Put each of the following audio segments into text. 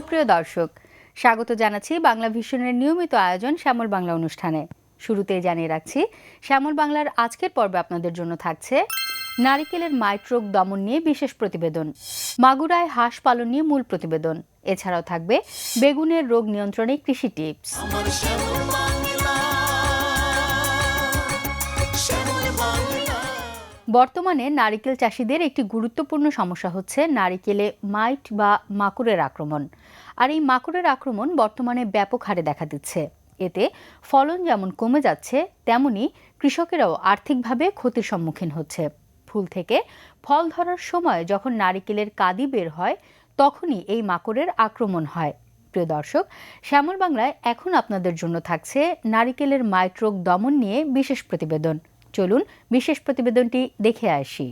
সুপ্রিয় দর্শক স্বাগত জানাচ্ছি বাংলা ভিশনের নিয়মিত আয়োজন শ্যামল বাংলা অনুষ্ঠানে। শুরুতেই জানিয়ে রাখছি শ্যামল বাংলার আজকের পর্বে আপনাদের জন্য থাকছে নারিকেলের মাইট রোগ দমন নিয়ে বিশেষ প্রতিবেদন মাগুরায় হাঁস পালন নিয়ে মূল প্রতিবেদন। এছাড়াও থাকবে বেগুনের রোগ নিয়ন্ত্রণে কৃষি টিপস। বর্তমানে নারিকেল চাষিদের একটি গুরুত্বপূর্ণ সমস্যা হচ্ছে নারিকেলে মাইট বা মাকুরের আক্রমণ। আর এই মাকড়ের আক্রমণ বর্তমানে ব্যাপক হারে দেখা দিচ্ছে। এতে ফলন যেমন কমে যাচ্ছে, তেমনি কৃষকেরাও আর্থিকভাবে ক্ষতির সম্মুখীন হচ্ছে। ফুল থেকে ফল ধরার সময় যখন নারিকেলের কাদি বের হয়, তখনই এই মাকড়ের আক্রমণ হয়। প্রিয় দর্শক, শ্যামল বাংলায় এখন আপনাদের জন্য থাকছে নারিকেলের মাইট রোগ দমন নিয়ে বিশেষ প্রতিবেদন। চলুন বিশেষ প্রতিবেদনটি দেখে আসি।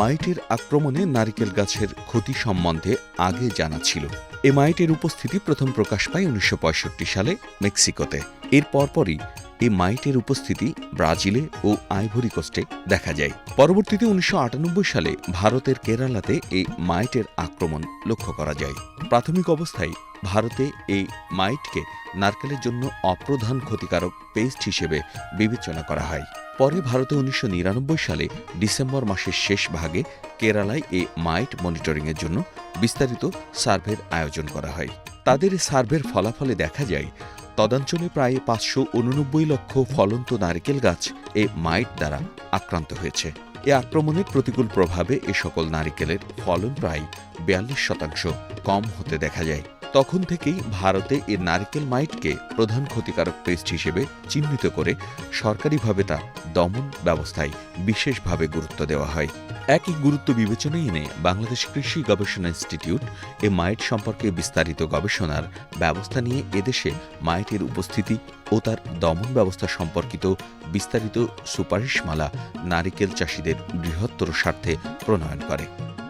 মাইটের আক্রমণে নারিকেল গাছের ক্ষতি সম্বন্ধে আগে জানা ছিল। এ মাইটের উপস্থিতি প্রথম প্রকাশ পায় উনিশশো পঁয়ষট্টি সালে মেক্সিকোতে। এর পরপরই এই মাইটের উপস্থিতি ব্রাজিলে ও আইভরি কোস্টে দেখা যায়। পরবর্তীতে উনিশশো আটানব্বই সালে ভারতের কেরালাতে এই মাইটের আক্রমণ লক্ষ্য করা যায়। প্রাথমিক অবস্থায় ভারতে এই মাইটকে নারকেলের জন্য অপ্রধান ক্ষতিকারক পেস্ট হিসেবে বিবেচনা করা হয়। পরে ভারতে উনিশশো নিরানব্বই সালে ডিসেম্বর মাসের শেষ ভাগে কেরালায় এ মাইট মনিটরিংয়ের জন্য বিস্তারিত সার্ভের আয়োজন করা হয়। তাদের সার্ভের ফলাফলে দেখা যায়, তদাঞ্চলে প্রায় পাঁচশো উননব্বই লক্ষ ফলন্ত নারকেল গাছ এ মাইট দ্বারা আক্রান্ত হয়েছে। এ আক্রমণের প্রতিকূল প্রভাবে এ সকল নারিকেলের ফলন প্রায় বিয়াল্লিশ শতাংশ কম হতে দেখা যায়। তখন থেকেই ভারতে এ নারকেল মাইটকে প্রধান ক্ষতিকারক পেস্ট হিসেবে চিহ্নিত করে সরকারিভাবে তা দমন ব্যবস্থায় বিশেষভাবে গুরুত্ব দেওয়া হয়। একই গুরুত্ব বিবেচনায় এনে বাংলাদেশ কৃষি গবেষণা ইনস্টিটিউট এ মাইট সম্পর্কে বিস্তারিত গবেষণার ব্যবস্থা নিয়ে এদেশে মাইটের উপস্থিতি ও তার দমন ব্যবস্থা সম্পর্কিত বিস্তারিত সুপারিশমালা নারিকেল চাষিদের বৃহত্তর স্বার্থে প্রণয়ন করে।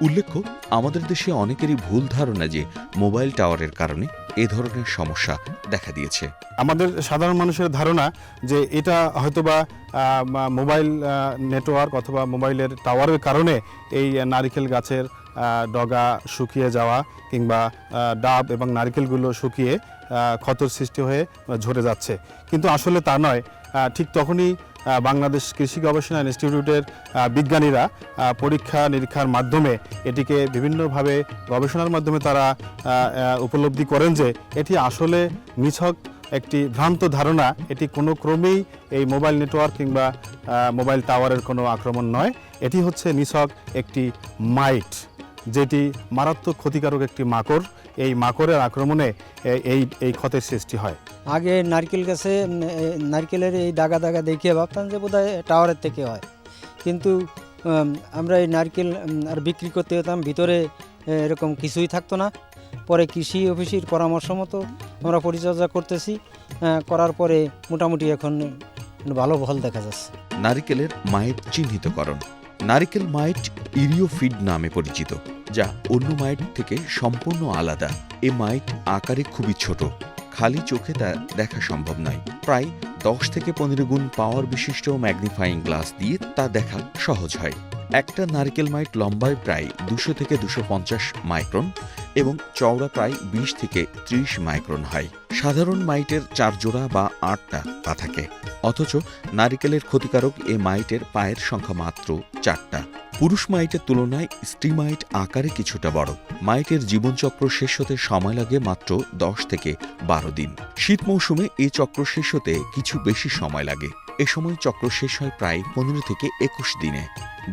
উল্লেখ্য, আমাদের দেশে অনেকেরই ভুল ধারণা যে মোবাইল টাওয়ারের কারণে এ ধরনের সমস্যা দেখা দিয়েছে। আমাদের সাধারণ মানুষের ধারণা যে এটা হয়তোবা মোবাইল নেটওয়ার্ক অথবা মোবাইলের টাওয়ারের কারণে এই নারিকেল গাছের ডগা শুকিয়ে যাওয়া কিংবা ডাব এবং নারকেলগুলো শুকিয়ে ক্ষতর সৃষ্টি হয়ে ঝরে যাচ্ছে। কিন্তু আসলে তা নয়। ঠিক তখনই বাংলাদেশ কৃষি গবেষণা ইনস্টিটিউটের বিজ্ঞানীরা পরীক্ষা নিরীক্ষার মাধ্যমে এটিকে বিভিন্নভাবে গবেষণার মাধ্যমে তারা উপলব্ধি করেন যে এটি আসলে নিছক একটি ভ্রান্ত ধারণা। এটি কোনো ক্রমেই এই মোবাইল নেটওয়ার্ক কিংবা মোবাইল টাওয়ারের কোনো আক্রমণ নয়। এটি হচ্ছে নিছক একটি মাইট, যেটি মারাত্মক ক্ষতিকারক একটি মাকড়। এই মাকড়ের আক্রমণে এই এই ক্ষতের সৃষ্টি হয়। আগে নারকেল গাছে নারকেলের এই দাগা দাগা দেখে ভাবতাম যে বোধহয় টাওয়ারের থেকে হয়। কিন্তু আমরা এই নারকেল আর বিক্রি করতে যেতাম ভিতরে এরকম কিছুই থাকতো না। পরে কৃষি অফিসের পরামর্শ মতো আমরা পরিচর্যা করতেছি করার পরে মোটামুটি এখন ভালো ফল দেখা যাচ্ছে। নারিকেলের মাইট চিহ্নিতকরণ। নারিকেল মাইট ইরিওফিড নামে পরিচিত। যা অন্য মাইট থেকে সম্পূর্ণ আলাদা। এ মাইট আকারে খুবই ছোট। খালি চোখে তা দেখা সম্ভব নয়। প্রায় দশ থেকে পনেরো গুণ পাওয়ার বিশিষ্ট ম্যাগনিফাইং গ্লাস দিয়ে তা দেখা সহজ হয়। একটা নারকেল মাইট লম্বায় প্রায় দুশো থেকে দুশো মাইক্রন এবং চওড়া প্রায় বিশ থেকে ত্রিশ মাইক্রন হয়। সাধারণ মাইটের চার জোড়া বা আটটা পা থাকে। অথচ নারিকেলের ক্ষতিকারক এ মাইটের পায়ের সংখ্যা মাত্র চারটা। পুরুষ মাইটের তুলনায় স্ত্রীমাইট আকারে কিছুটা বড়। মাইটের জীবনচক্র শেষ হতে সময় লাগে মাত্র দশ থেকে বারো দিন। শীত মৌসুমে এ চক্র শেষ হতে কিছু বেশি সময় লাগে। এ সময় চক্র শেষ হয় প্রায় পনেরো থেকে একুশ দিনে।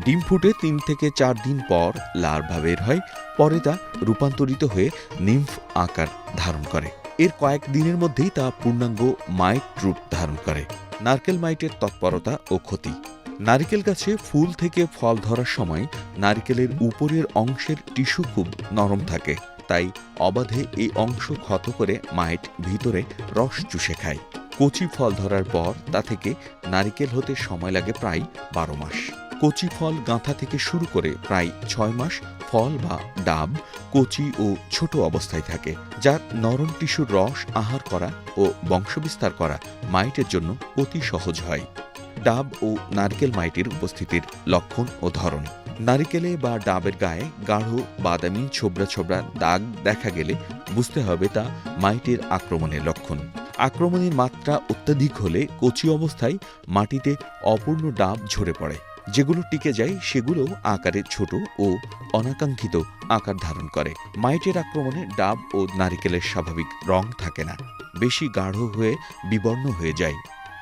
ডিম ফুটে তিন থেকে চার দিন পর লার্ভা বের হয়, পরে তা রূপান্তরিত হয়ে নিম্ফ আকার ধারণ করে। এর কয়েক দিনের মধ্যেই তা পূর্ণাঙ্গ মাইট রূপ ধারণ করে। নারকেল মাইটের তৎপরতা ও ক্ষতি। নারিকেল গাছে ফুল থেকে ফল ধরার সময় নারিকেলের উপরের অংশের টিস্যু খুব নরম থাকে, তাই অবাধে এই অংশ ক্ষত করে মাইট ভিতরে রস চুষে খায়। কচি ফল ধরার পর তা থেকে নারিকেল হতে সময় লাগে প্রায় বারো মাস। কচি ফল গাঁথা থেকে শুরু করে প্রায় ছয় মাস ফল বা ডাব কচি ও ছোট অবস্থায় থাকে, যার নরম টিস্যুর রস আহার করা ও বংশবিস্তার করা মাইটের জন্য অতি সহজ হয়। ডাব ও নারকেল মাইটের উপস্থিতির লক্ষণ ও ধরন। নারিকেলে বা ডাবের গায়ে গাঢ়, বাদামি, ছোবড়া ছোবড়া দাগ দেখা গেলে বুঝতে হবে তা মাইটের আক্রমণের লক্ষণ। আক্রমণের মাত্রা অত্যাধিক হলে কচি অবস্থায় মাটিতে অপূর্ণ ডাব ঝরে পড়ে। যেগুলো টিকে যায়, সেগুলো আকারে ছোট ও অনাকাঙ্ক্ষিত আকার ধারণ করে। মাইটের আক্রমণে ডাব ও নারিকেলের স্বাভাবিক রং থাকে না। বেশি গাঢ় হয়ে বিবর্ণ হয়ে যায়।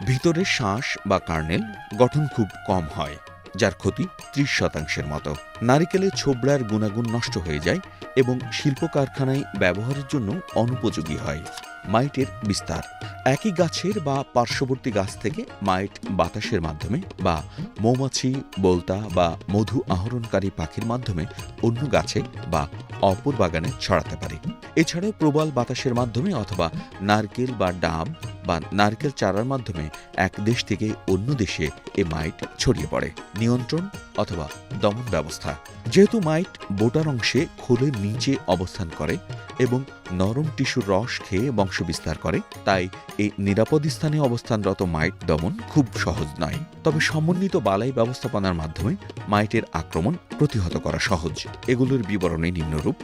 ভিতরে শ্বাস বা কার্নেল গঠন খুব কম হয়, যার ক্ষতি ত্রিশ শতাংশের মতো। নারিকেলের ছোবড়ার গুণাগুণ নষ্ট হয়ে যায় এবং শিল্প কারখানায় ব্যবহারের জন্য অনুপযোগী হয়। মাইটের বিস্তার। একই গাছের বা পার্শ্ববর্তী গাছ থেকে মাইট বাতাসের মাধ্যমে বা মৌমাছি, বলতা বা মধু আহরণকারী পাখির মাধ্যমে অন্য গাছে বা অপর বাগানে ছড়াতে পারে। এছাড়াও প্রবাল বাতাসের মাধ্যমে অথবা নারকেল বা ডাব বা নারকেল চারার মাধ্যমে এক দেশ থেকে অন্য দেশে এ মাইট ছড়িয়ে পড়ে। নিয়ন্ত্রণ অথবা দমন ব্যবস্থা। যেহেতু মাইট বোটার অংশে খোলের নিচে অবস্থান করে এবং নরম টিস্যুর রস খেয়ে বংশবিস্তার করে, তাই এই নিরাপদ স্থানে অবস্থানরত মাইট দমন খুব সহজ নয়। তবে সমন্বিত বালাই ব্যবস্থাপনার মাধ্যমে মাইটের আক্রমণ প্রতিহত করা সহজ। এগুলোর বিবরণী নিম্নরূপ,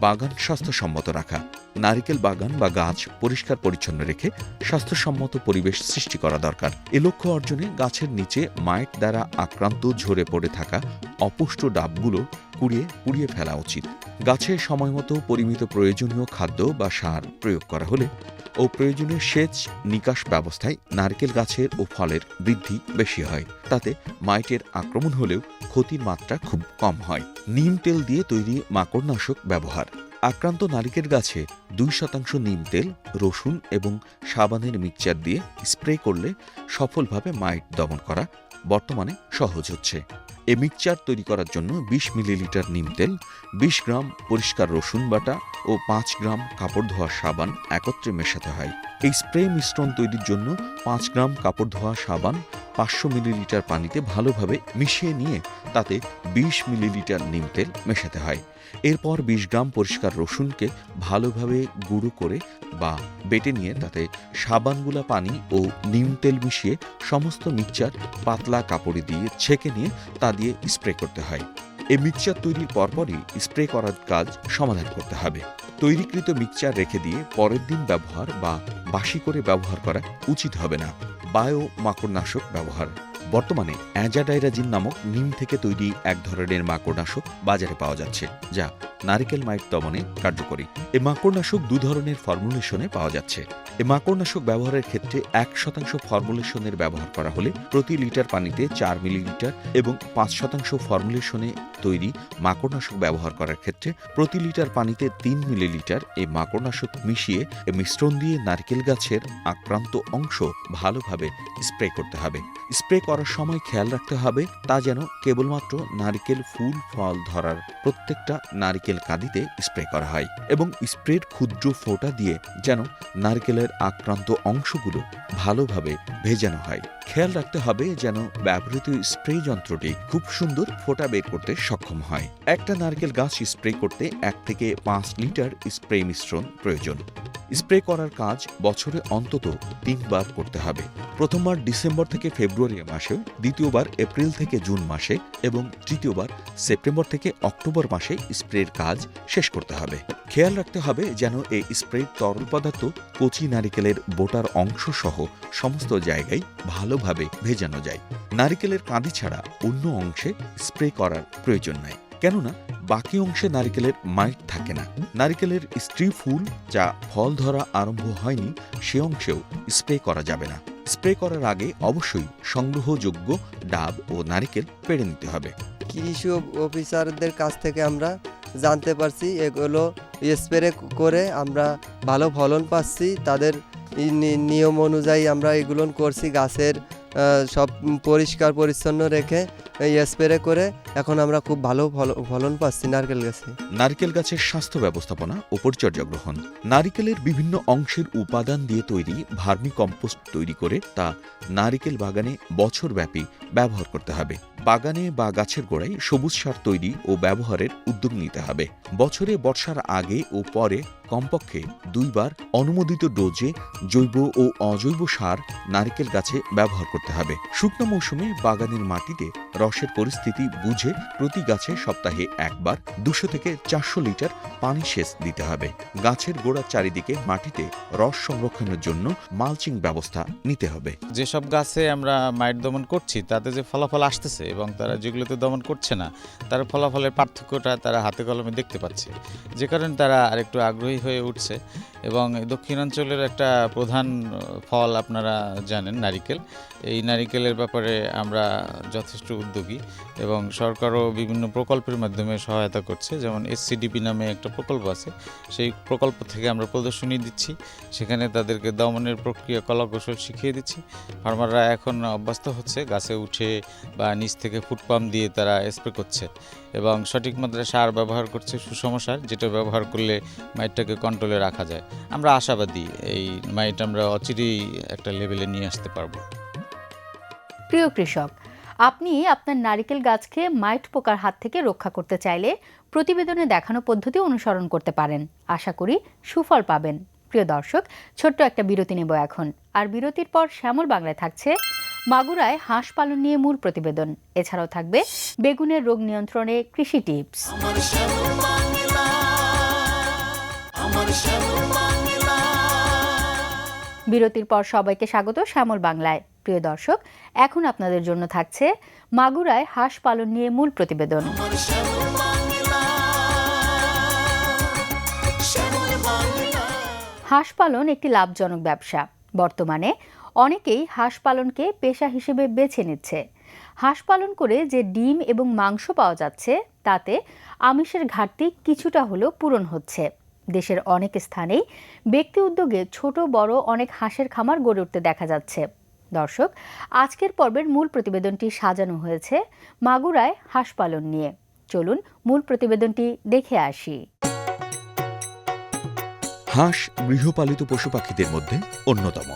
বাগান স্বাস্থ্যসম্মত রাখা, নারিকেল বাগান বা গাছ পরিষ্কার পরিচ্ছন্ন রেখে স্বাস্থ্যসম্মত পরিবেশ সৃষ্টি করা দরকার। এ লক্ষ্য অর্জনে গাছের নিচে মাইট দ্বারা আক্রান্ত, ঝরে পড়ে থাকা অপুষ্ট ডাবগুলো কুড়িয়ে পুড়িয়ে ফেলা উচিত। গাছে সময়মতো পরিমিত প্রয়োজনীয় খাদ্য বা সার প্রয়োগ করা হলে ও প্রয়োজনীয় সেচ নিকাশ ব্যবস্থায় নারকেল গাছের ও ফলের বৃদ্ধি বেশি হয়। তাতে মাইটের আক্রমণ হলেও ক্ষতির মাত্রা খুব কম হয়। নিম তেল দিয়ে তৈরি মাকড়নাশক ব্যবহার। আক্রান্ত নারিকেল গাছে দুই শতাংশ নিম তেল, রসুন এবং সাবানের মিক্সচার দিয়ে স্প্রে করলে সফলভাবে মাইট দমন করা বর্তমানে সহজ হচ্ছে। এ মিক্সচার তৈরি করার জন্য বিশ মিলিলিটার নিম তেল, বিশ গ্রাম পরিষ্কার রসুন বাটা ও পাঁচ গ্রাম কাপড় ধোয়া সাবান একত্রে মেশাতে হয়। এই স্প্রে মিশ্রণ তৈরির জন্য পাঁচ গ্রাম কাপড় ধোয়া সাবান পাঁচশো মিলিলিটার পানিতে ভালোভাবে মিশিয়ে নিয়ে তাতে বিশ মিলিলিটার নিম তেল মেশাতে হয়। এরপর বিশ গ্রাম পরিষ্কার রসুনকে ভালোভাবে গুঁড়ো করে বা বেটে নিয়ে তাতে সাবানগুলা পানি ও নিম তেল মিশিয়ে সমস্ত মিক্সচার পাতলা কাপড়ে দিয়ে ছেঁকে নিয়ে তা দিয়ে স্প্রে করতে হয়। এই মিক্সচার তৈরির পরপরই স্প্রে করার কাজ সমাধান করতে হবে। তৈরিকৃত মিক্সচার রেখে দিয়ে পরের দিন ব্যবহার বা বাসি করে ব্যবহার করা উচিত হবে না। বায়ো মাকড়নাশক ব্যবহার। বর্তমানে অ্যাজাডাইরাজিন নামক নিম থেকে তৈরি এক ধরনের মাকড়নাশক বাজারে পাওয়া যাচ্ছে, যা নারিকেল মাইট দমনে কার্যকরী। এ মাকড়নাশক দু ধরনের ফর্মুলেশনে পাওয়া যাচ্ছে। এ মাকড়নাশক ব্যবহারের ক্ষেত্রে এক শতাংশ ফর্মুলেশনের ব্যবহার করা হলে প্রতি লিটার পানিতে চার মিলিলিটার এবং পাঁচ শতাংশ ফর্মুলেশনে তৈরি মাকড়নাশক ব্যবহার করার ক্ষেত্রে প্রতি লিটার পানিতে তিন মিলিলিটার এই মাকড়নাশক মিশিয়ে এ মিশ্রণ দিয়ে নারকেল গাছের আক্রান্ত অংশ ভালোভাবে স্প্রে করতে হবে। স্প্রে করার সময় খেয়াল রাখতে হবে, তা যেন কেবলমাত্র নারিকেল ফুল, ফল ধরার প্রত্যেকটা নারিকেল কাঁদিতে স্প্রে করা হয় এবং স্প্রের ক্ষুদ্র ফোঁটা দিয়ে যেন নারকেলের আক্রান্ত অংশগুলো ভালোভাবে ভেজানো হয়। খেয়াল রাখতে হবে যেন ব্যবহৃত স্প্রে যন্ত্রটি খুব সুন্দর ফোঁটা বের করতে সক্ষম হয়। একটা নারকেল গাছ স্প্রে করতে এক থেকে পাঁচ লিটার স্প্রে মিশ্রণ প্রয়োজন। স্প্রে করার কাজ বছরে অন্তত তিনবার করতে হবে। প্রথমবার ডিসেম্বর থেকে ফেব্রুয়ারি মাসে দ্বিতীয়বার এপ্রিল থেকে জুন মাসে এবং তৃতীয়বার সেপ্টেম্বর থেকে অক্টোবর মাসে স্প্রের কাজ শেষ করতে হবে। খেয়াল রাখতে হবে যেন এই স্প্রের তরল পদার্থ কচি নারিকেলের বোটার অংশ সহ সমস্ত জায়গায় ভালোভাবে ভেজানো যায়। নারিকেলের কাঁদি ছাড়া অন্য অংশে স্প্রে করার প্রয়োজন নাই। কেননা, বাকি অংশে নারিকেলের মাইট থাকে না। নারিকেলের স্ত্রী ফুল যা ফল ধরা আরম্ভ হয়নি, সে অংশেও স্প্রে করা যাবে না। স্প্রে করার আগে অবশ্যই সংগ্রহযোগ্য ডাব ও নারিকেল পেড়ে নিতে হবে। কৃষি অফিসারদের কাছ থেকে আমরা জানতে পারছি, এগুলো স্প্রে করে আমরা ভালো ফলন পাচ্ছি, তাদের নিয়ম অনুযায়ী আমরা এগুলো করছি গাছের সব পরিষ্কার পরিচ্ছন্ন রেখে। স্প্রে করে এখন আমরা খুব ভালো ফলন পাচ্ছি, নারকেল গাছে। নারিকেল গাছের স্বাস্থ্য ব্যবস্থাপনা ও পরিচর্যা গ্রহণ। নারিকেলের বিভিন্ন অংশের উপাদান দিয়ে তৈরি ভার্মি কম্পোস্ট তৈরি করে তা নারিকেল বাগানে বছরব্যাপী ব্যবহার করতে হবে। বাগানে বা গাছের গোড়ায় সবুজ সার তৈরি ও ব্যবহারের উদ্যোগ নিতে হবে। বছরে বর্ষার আগে ও পরে কমপক্ষে দুইবার অনুমোদিত ডোজে জৈব ও অজৈব সার নারিকেল গাছে ব্যবহার করতে হবে। শুকনো মৌসুমে বাগানের মাটিতে রসের পরিস্থিতি বুঝে প্রতি গাছে সপ্তাহে একবার দুশো থেকে চারশো লিটার পানি সেচ দিতে হবে। গাছের গোড়ার চারিদিকে মাটিতে রস সংরক্ষণের জন্য মালচিং ব্যবস্থা নিতে হবে। যেসব গাছে আমরা মাইট দমন করছি, তাতে যে ফলাফল আসতেছে এবং তারা যেগুলোতে দমন করছে না, তার ফলাফলের পার্থক্যটা তারা হাতে কলমে দেখতে পাচ্ছে। যে কারণে তারা আরেকটু আগ্রহী হয়ে উঠছে এবং দক্ষিণাঞ্চলের একটা প্রধান ফল আপনারা জানেন, নারিকেল। এই নারিকেলের ব্যাপারে আমরা যথেষ্ট উদ্যোগী এবং সরকারও বিভিন্ন প্রকল্পের মাধ্যমে সহায়তা করছে। যেমন এসসিডিপি নামে একটা প্রকল্প আছে। সেই প্রকল্প থেকে আমরা প্রদর্শনী দিচ্ছি। সেখানে তাদেরকে দমনের প্রক্রিয়া কলাকৌশল শিখিয়ে দিচ্ছি। ফার্মাররা এখন অভ্যস্ত হচ্ছে। গাছে উঠে বা নিচ থেকে ফুটপাম্প দিয়ে তারা স্প্রে করছে এবং সঠিক মাত্রায় সার ব্যবহার করছে সুষম সার, যেটা ব্যবহার করলে মাইটটাকে কন্ট্রোলে রাখা যায়। আমরা আশাবাদী এই মাইট আমরা অচিরেই একটা লেভেলে নিয়ে আসতে পারব। প্রিয় কৃষক, আপনি আপনার নারিকেল গাছকে মাইট পোকার হাত থেকে রক্ষা করতে চাইলে প্রতিবেদনে দেখানো পদ্ধতি অনুসরণ করতে পারেন। আশা করি সুফল পাবেন। প্রিয় দর্শক, ছোট্ট একটা বিরতি নেব এখন। আর বিরতির পর শ্যামল বাংলায় থাকছে মাগুরায় হাঁস পালন নিয়ে মূল প্রতিবেদন। এছাড়াও থাকবে বেগুনের রোগ নিয়ন্ত্রণে কৃষি টিপস। আমার বিরতির পর সবাইকে স্বাগত শ্যামল বাংলায়। প্রিয় দর্শক, এখন আপনাদের জন্য থাকছে মাগুরায় হাঁস পালন নিয়ে মূল প্রতিবেদন। হাঁস পালন একটি লাভজনক ব্যবসা। বর্তমানে অনেকেই হাঁস পালনকে পেশা হিসেবে বেছে নিচ্ছে। হাঁস পালন করে যে ডিম এবং মাংস পাওয়া যাচ্ছে, তাতে আমিষের ঘাটতি কিছুটা হলেও পূরণ হচ্ছে। দেশের অনেক স্থানেই ব্যক্তি উদ্যোগে ছোট, বড় অনেক হাঁসের খামার গড়ে উঠতে দেখা যাচ্ছে। দর্শক, আজকের পর্বের মূল প্রতিবেদনটি সাজানো হয়েছে মাগুরায় হাঁস পালন নিয়ে। চলুন মূল প্রতিবেদনটি দেখে আসি। হাঁস গৃহপালিত পশু পাখিদের মধ্যে অন্যতম।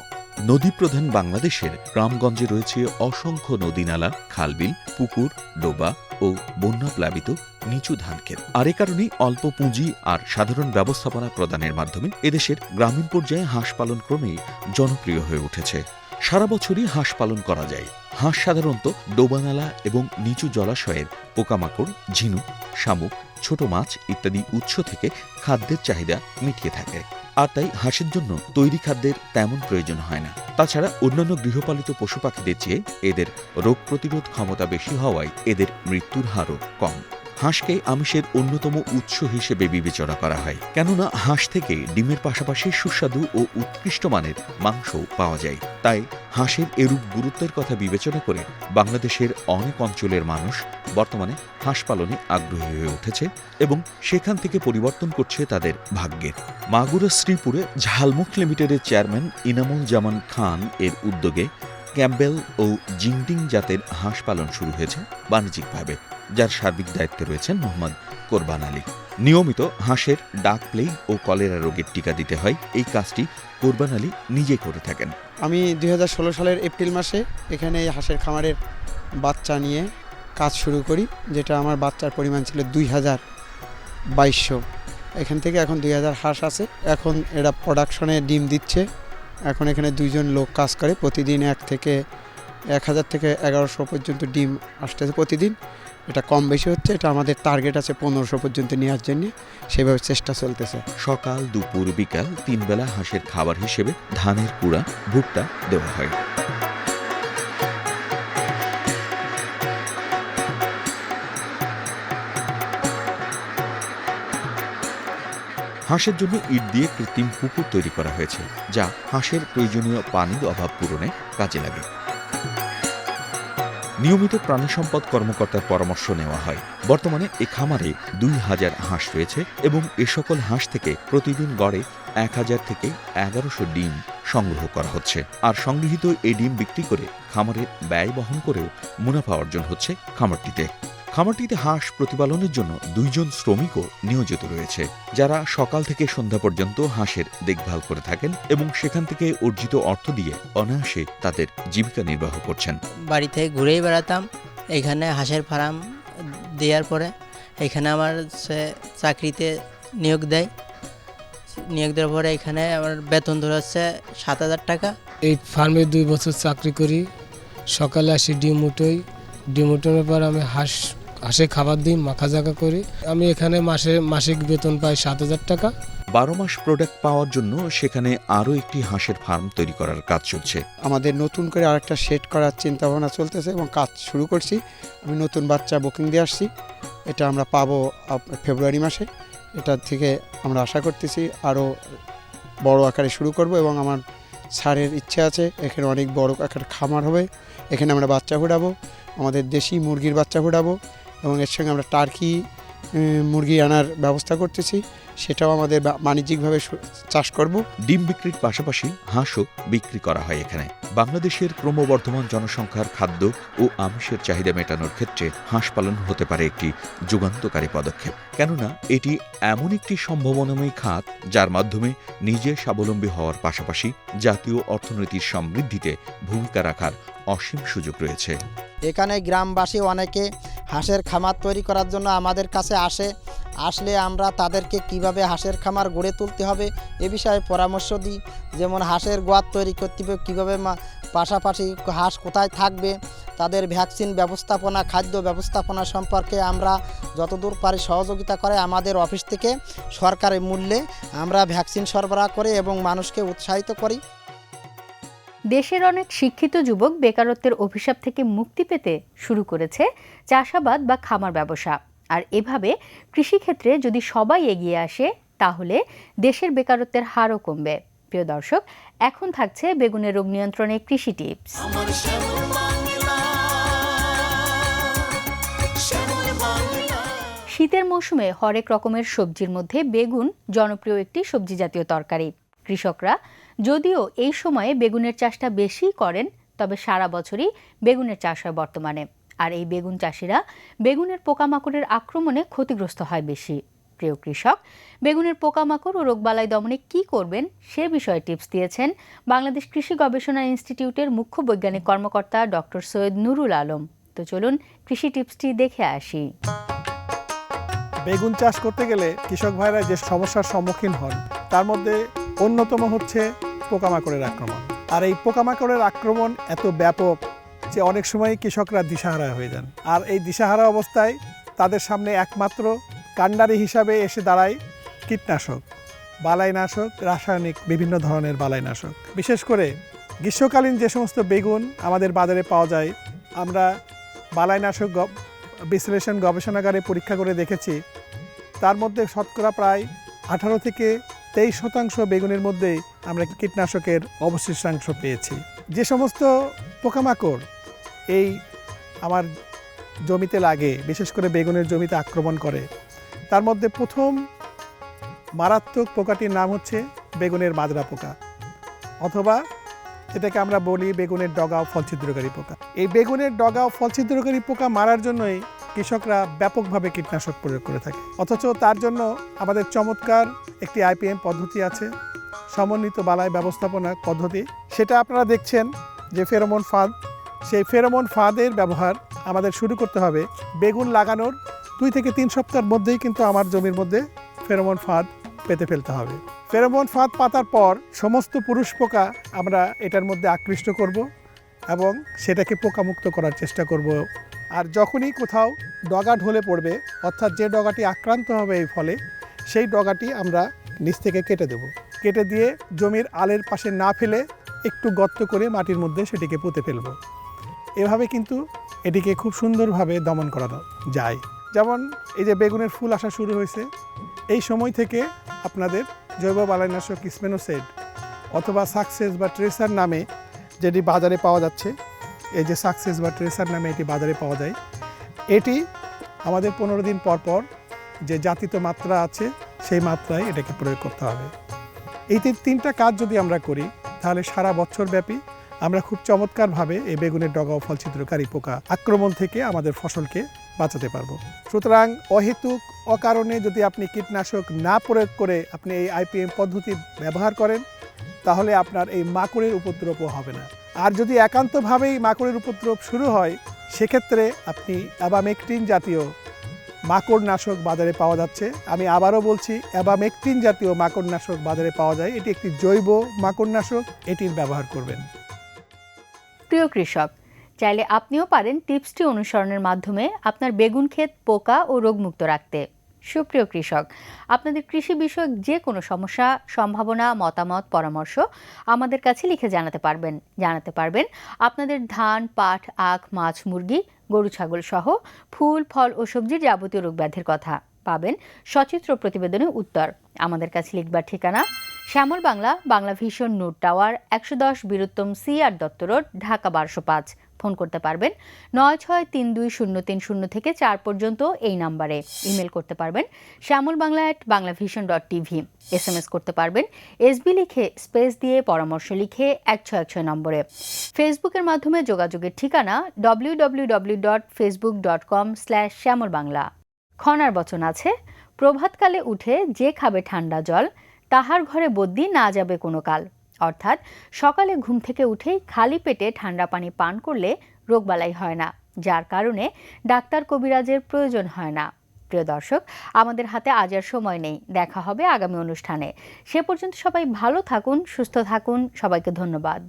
নদীপ্রধান বাংলাদেশের গ্রামগঞ্জে রয়েছে অসংখ্য নদীনালা, খালবিল, পুকুর, ডোবা ও বন্যাপ্লাবিত নিচু ধানক্ষেত। আর এ কারণেই অল্প পুঁজি আর সাধারণ ব্যবস্থাপনা প্রদানের মাধ্যমে এদেশের গ্রামীণ পর্যায়ে হাঁস পালন ক্রমেই জনপ্রিয় হয়ে উঠেছে। সারা বছরই হাঁস পালন করা যায়। হাঁস সাধারণত ডোবানালা এবং নিচু জলাশয়ের পোকামাকড়, ঝিনুক, শামুক, ছোট মাছ ইত্যাদি উৎস থেকে খাদ্যের চাহিদা মিটিয়ে থাকে। আর তাই হাঁসের জন্য তৈরি খাদ্যের তেমন প্রয়োজন হয় না। তাছাড়া অন্যান্য গৃহপালিত পশু পাখিদের চেয়ে এদের রোগ প্রতিরোধ ক্ষমতা বেশি হওয়ায় এদের মৃত্যুর হারও কম। হাঁসকে আমিষের অন্যতম উৎস হিসেবে বিবেচনা করা হয়। কেননা হাঁস থেকে ডিমের পাশাপাশি সুস্বাদু ও উৎকৃষ্ট মানের মাংস পাওয়া যায়। তাই হাঁসের এরূপ গুরুত্বের কথা বিবেচনা করে বাংলাদেশের অনেক অঞ্চলের মানুষ বর্তমানে হাঁস পালনে আগ্রহী হয়ে উঠেছে এবং সেখান থেকে পরিবর্তন করছে তাদের ভাগ্যের। মাগুরা শ্রীপুরে ঝালমুখ লিমিটেডের চেয়ারম্যান ইনামুল জামান খান এর উদ্যোগে ক্যাম্বেল ও জিংডিং জাতের হাঁস পালন শুরু হয়েছে বাণিজ্যিকভাবে। যার সার্বিক দায়িত্বে রয়েছেন মোহাম্মদ কোরবান আলী। নিয়মিত হাঁসের ডাক প্লেগ ও কলেরা রোগের টিকা দিতে হয়। এই কাজটি কোরবান আলী নিজে করে থাকেন। আমি দুই হাজার ষোলো সালের এপ্রিল মাসে এখানে এই হাঁসের খামারের বাচ্চা নিয়ে কাজ শুরু করি, যেটা আমার বাচ্চার পরিমাণ ছিল দুই হাজার বাইশশো। এখান থেকে এখন দুই হাজার হাঁস আছে। এখন এরা প্রোডাকশনে ডিম দিচ্ছে। এখন এখানে দুইজন লোক কাজ করে। প্রতিদিন এক থেকে এক হাজার থেকে এগারোশো পর্যন্ত ডিম আসতেছে প্রতিদিন। এটা কম বেশি হচ্ছে, এটা আমাদের টার্গেট আছে পনেরোশো পর্যন্ত নেওয়ার জন্য। সেভাবে চেষ্টা চলতেছে। সকাল, দুপুর, বিকাল তিন বেলা হাঁসের খাবার হিসেবে ধানের কুড়া ভুট্টা দেওয়া হয়। হাঁসের জন্য ইট দিয়ে কৃত্রিম পুকুর তৈরি করা হয়েছে, যা হাঁসের প্রয়োজনীয় পানির অভাব পূরণে কাজে লাগে। নিয়মিত প্রাণী সম্পদ কর্মকর্তার পরামর্শ নেওয়া হয়। বর্তমানে এ খামারে দুই হাজার হাঁস রয়েছে এবং এ সকল হাঁস থেকে প্রতিদিন গড়ে এক হাজার থেকে এগারোশো ডিম সংগ্রহ করা হচ্ছে। আর সংগৃহীত এই ডিম বিক্রি করে খামারের ব্যয় বহন করেও মুনাফা অর্জন হচ্ছে খামারটিতে। খামারটিতে হাঁস প্রতিপালনের জন্য দুইজন শ্রমিকও নিয়োজিত রয়েছে যারা সকাল থেকে সন্ধ্যা পর্যন্ত হাঁসের দেখভাল করে থাকেন এবং সেখান থেকে অর্জিত অর্থ দিয়ে অনায়াসে তাদের জীবিকা নির্বাহ করছেন। বাড়ি থেকে ঘুরেই বেড়াতাম এখানে হাঁসের ফার্ম দেওয়ার পরে এখানে আমার সে চাকরিতে নিয়োগ দেয়। নিয়োগ দেওয়ার পরে এখানে আমার বেতন ধরে হচ্ছে সাত হাজার টাকা। এই ফার্মে দুই বছর চাকরি করি সকালে আসি ডিম উঠোই। ডিম উঠানোর পর আমি হাঁস হাঁসে খাবার দিই মাখা জাকা করি। আমি এখানে মাসে মাসিক বেতন পাই সাত হাজার টাকা। বারো মাস প্রোডাক্ট পাওয়ার জন্য সেখানে আরও একটি হাঁসের ফার্ম তৈরি করার কাজ চলছে। আমাদের নতুন করে আরেকটা সেট করার চিন্তা ভাবনা চলতেছে এবং কাজ শুরু করছি। আমি নতুন বাচ্চা বুকিং দিয়ে আসছি। এটা আমরা পাবো আপ- ফেব্রুয়ারি মাসে। এটার থেকে আমরা আশা করতেছি আরও বড় আকারে শুরু করব এবং আমার স্যারের ইচ্ছে আছে এখানে অনেক বড় আকার খামার হবে। এখানে আমরা বাচ্চা ফুটাবো আমাদের দেশি মুরগির বাচ্চা ফুটাবো। এবং এর সঙ্গে আমরা টার্কি মুরগি আনার ব্যবস্থা করতেছি। সেটাও আমাদের বাণিজ্যিকভাবে চাষ করব। ডিম বিক্রির পাশাপাশি হাঁসও বিক্রি করা হয় এখানে। বাংলাদেশের ক্রমবর্ধমান জনসংখ্যার খাদ্য ও আমিষের চাহিদা মেটানোর ক্ষেত্রে হাঁস পালন হতে পারে একটি যুগান্তকারী পদক্ষেপ। কেননা, এটি এমন একটি সম্ভাবনাময়ী খাত যার মাধ্যমে নিজে স্বাবলম্বী হওয়ার পাশাপাশি জাতীয় অর্থনীতির সমৃদ্ধিতে ভূমিকা রাখার অসীম সুযোগ রয়েছে। এখানে গ্রামবাসী অনেকে হাঁসের খামার তৈরি করার জন্য আমাদের কাছে আসে। আসলে আমরা তাদেরকে কীভাবে হাঁসের খামার গড়ে তুলতে হবে এ বিষয়ে পরামর্শ দিই। যেমন হাঁসের গোয়ার তৈরি করতে হবে, কীভাবে পাশাপাশি হাঁস কোথায় থাকবে, তাদের ভ্যাকসিন ব্যবস্থাপনা, খাদ্য ব্যবস্থাপনা সম্পর্কে আমরা যতদূর পারি সহযোগিতা করে আমাদের অফিস থেকে সরকারি মূল্যে আমরা ভ্যাকসিন সরবরাহ করে এবং মানুষকে উৎসাহিত করি। দেশের অনেক শিক্ষিত যুবক বেকারত্বের অভিশাপ থেকে মুক্তি পেতে শুরু করেছে চাষাবাদ বা খামার ব্যবসা। আর এভাবে কৃষিক্ষেত্রে যদি সবাই এগিয়ে আসে, তাহলে দেশের বেকারত্বের হারও কমবে। প্রিয় দর্শক এখন থাকছে বেগুনের রোগ নিয়ন্ত্রণে কৃষি টিপস। শীতের মৌসুমে হরেক রকমের সবজির মধ্যে বেগুন জনপ্রিয় একটি সবজি জাতীয় তরকারি। কৃষকরা যদিও এই সময়ে বেগুনের চাষটা বেশি করেন তবে সারা বছরই বেগুনের চাষ হয় বর্তমানে। আর এই বেগুন চাষিরা বেগুনের পোকামাকড়ের আক্রমণে ক্ষতিগ্রস্ত হয় বেশি। প্রিয় কৃষক, বেগুনের পোকামাকড় ও রোগবালাই দমনে কি করবেন সে বিষয়ে টিপস দিয়েছেন বাংলাদেশ কৃষি গবেষণা ইনস্টিটিউটের মুখ্য বৈজ্ঞানিক কর্মকর্তা ডক্টর সৈয়দ নুরুল আলম। তো চলুন কৃষি টিপসটি দেখে আসি। বেগুন চাষ করতে গেলে কৃষক ভাইরা যে সমস্যার সম্মুখীন হন, তার মধ্যে অন্যতম হচ্ছে পোকামাকড়ের আক্রমণ। আর এই পোকামাকড়ের আক্রমণ এত ব্যাপক যে অনেক সময় কৃষকরা দিশাহারা হয়ে যান। আর এই দিশাহারা অবস্থায় তাদের সামনে একমাত্র কাণ্ডারি হিসাবে এসে দাঁড়ায় কীটনাশক, বালাইনাশক, রাসায়নিক বিভিন্ন ধরনের বালাইনাশক। বিশেষ করে গ্রীষ্মকালীন যে সমস্ত বেগুন আমাদের বাজারে পাওয়া যায়, আমরা বালাইনাশক বিশ্লেষণ গবেষণাগারে পরীক্ষা করে দেখেছি, তার মধ্যে শতকরা প্রায় আঠারো থেকে তেইশ শতাংশ বেগুনের মধ্যেই আমরা কীটনাশকের অবশিষ্টাংশ পেয়েছি। যে সমস্ত পোকামাকড় এই আমার জমিতে লাগে, বিশেষ করে বেগুনের জমিতে আক্রমণ করে তার মধ্যে প্রথম মারাত্মক পোকাটির নাম হচ্ছে বেগুনের মাজরা পোকা অথবা যেটাকে আমরা বলি বেগুনের ডগা ও ফল ছিদ্রকারী পোকা। এই বেগুনের ডগা ও ফল ছিদ্রকারী পোকা মারার জন্যই কৃষকরা ব্যাপকভাবে কীটনাশক প্রয়োগ করে থাকে। অথচ তার জন্য আমাদের চমৎকার একটি আইপিএম পদ্ধতি আছে, সমন্বিত বালাই ব্যবস্থাপনা পদ্ধতি। সেটা আপনারা দেখছেন যে ফেরোমন ফাঁদ, সেই ফেরোমন ফাঁদের ব্যবহার আমাদের শুরু করতে হবে বেগুন লাগানোর দুই থেকে তিন সপ্তাহের মধ্যেই কিন্তু আমার জমির মধ্যে ফেরোমন ফাঁদ পেতে ফেলতে হবে। ফেরোমন ফাঁদ পাতার পর সমস্ত পুরুষ পোকা আমরা এটার মধ্যে আকৃষ্ট করব এবং সেটাকে পোকামুক্ত করার চেষ্টা করব। আর যখনই কোথাও ডগা ঢলে পড়বে, অর্থাৎ যে ডগাটি আক্রান্ত হবে এই ফলে, সেই ডগাটি আমরা নিচ থেকে কেটে দেব। কেটে দিয়ে জমির আলের পাশে না ফেলে একটু গর্ত করে মাটির মধ্যে সেটিকে পুঁতে ফেলব। এভাবে কিন্তু এটিকে খুব সুন্দরভাবে দমন করানো যায়। যেমন এই যে বেগুনের ফুল আসা শুরু হয়েছে, এই সময় থেকে আপনাদের জৈব বালাইনাশক স্পেনোসেড অথবা সাকসেস বা ট্রেসার নামে যেটি বাজারে পাওয়া যাচ্ছে, এই যে সাকসেস বা ট্রেসার নামে এটি বাজারে পাওয়া যায়। এটি আমাদের পনেরো দিন পর পর যে জাতিত মাত্রা আছে, সেই মাত্রায় এটাকে প্রয়োগ করতে হবে। এই তিন- তিনটা কাজ যদি আমরা করি, তাহলে সারা বছর ব্যাপী আমরা খুব চমৎকারভাবে এই বেগুনের ডগা ও ফল ছিদ্রকারী পোকা আক্রমণ থেকে আমাদের ফসলকে বাঁচাতে পারব। সুতরাং অহেতুক, অকারণে যদি আপনি কীটনাশক না প্রয়োগ করে আপনি এই আইপিএম পদ্ধতি ব্যবহার করেন, তাহলে আপনার এই মাকড়ের উপদ্রবও হবে না। আর যদি একান্তভাবেই মাকড়ের উপদ্রব শুরু হয়, সেক্ষেত্রে আপনি অ্যাবামেকটিন জাতীয় মাকড় নাশক বাজারে পাওয়া যাচ্ছে। আমি আবারও বলছি, অ্যাবামেকটিন জাতীয় মাকড় নাশক বাজারে পাওয়া যায়। এটি একটি জৈব মাকড় নাশক এটির ব্যবহার করবেন। প্রিয় কৃষক চাইলে আপনিও পারেন টিপসটি অনুসরণের মাধ্যমে আপনার বেগুন ক্ষেত, পোকা ও রোগমুক্ত রাখতে। সুপ্রিয় কৃষক, আপনাদের কৃষি বিষয়ক যে কোনো সমস্যা, সম্ভাবনা, মতামত, পরামর্শ আমাদের কাছে লিখে জানাতে পারবেন। জানাতে পারবেন আপনাদের ধান, পাট, আখ, মাছ, মুরগি, গরু, ছাগল সহ ফুল, ফল ও সবজির যাবতীয় রোগ রোগব্যাধির কথা। পাবেন সচিত্র প্রতিবেদনে উত্তর। আমাদের কাছে লিখবার ঠিকানা Shyamal Bangla Bangla vision, note tower, একশো দশ Bir Uttom C R Dutta road, Dhaka বারোশো পাঁচ। ফোন করতে পারবেন। নয় ছয় তিন দুই শূন্য তিন শূন্য থেকে চার পর্যন্ত এই নাম্বারে ইমেল করতে পারবেন। Shyamal Bangla at Bangla vision dot TV S M S করতে পারবেন। এসবি লিখে স্পেস দিয়ে পরামর্শ লিখে এক ছয় এক ছয় নম্বরে। ফেসবুকের মাধ্যমে যোগাযোগের ঠিকানা W W W dot Facebook dot com slash Shyamal Bangla খনার বচন আছে, প্রভাতকালে উঠে যে খাবে ঠান্ডা জল, তাহার ঘরে বদ্যি না যাবে কোনো কাল। অর্থাৎ সকালে ঘুম থেকে উঠেই খালি পেটে ঠান্ডা পানি পান করলে রোগবালাই হয় না যার কারণে ডাক্তার কবিরাজের প্রয়োজন হয় না। প্রিয় দর্শক আমাদের হাতে আজ আর সময় নেই। দেখা হবে আগামী অনুষ্ঠানে। সে পর্যন্ত সবাই ভালো থাকুন সুস্থ থাকুন। সবাইকে ধন্যবাদ।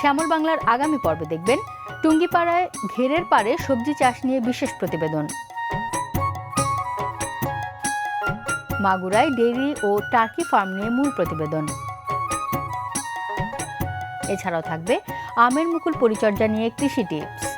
শ্যামল বাংলার আগামী পর্বে দেখবেন টুঙ্গিপাড়ায় ঘেরের পাড়ে সবজি চাষ নিয়ে বিশেষ প্রতিবেদন। মাগুরায় ডেইরি ও টার্কি ফার্ম নিয়ে মূল প্রতিবেদন। এছাড়াও থাকবে আমের মুকুল পরিচর্যা নিয়ে কৃষি টিপস।